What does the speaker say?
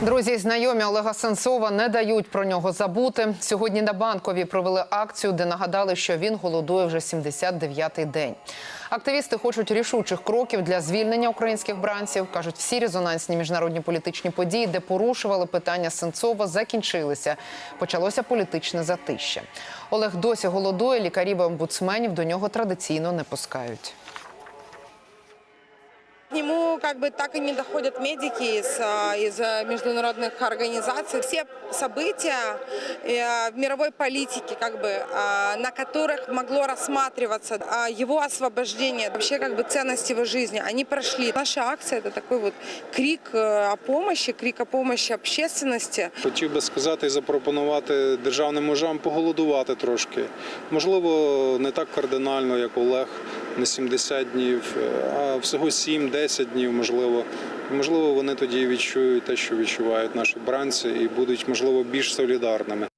Друзі, і знайомі Олега Сенцова не дають про нього забути. Сьогодні на банковій провели акцію, де нагадали, що він голодує вже 79-й день. Активісти хочуть рішучих кроків для звільнення українських бранців. кажуть, всі резонансні міжнародні політичні події, де порушували питання Сенцова, закінчилися. Почалося політичне затища. Олег досі голодує. Лікарів і омбудсменів до нього традиційно не пускають. К нему как бы так и не доходят медики из, а, из а, международных организаций. Все события э, в мировой политике, как бы, а, на которых могло рассматриваться а, его освобождение, вообще как бы ценность его жизни, они прошли. Наша акция – это такой вот крик э, о помощи, крик о помощи общественности. Хотів би сказати і запропонувати державним мужам поголодувати трошки. Можливо, не так кардинально, як Олег, не 70 днів, а всього 7-10 днів, можливо. Можливо, вони тоді відчують те, що відчувають наші бранці, і будуть, можливо, більш солідарними.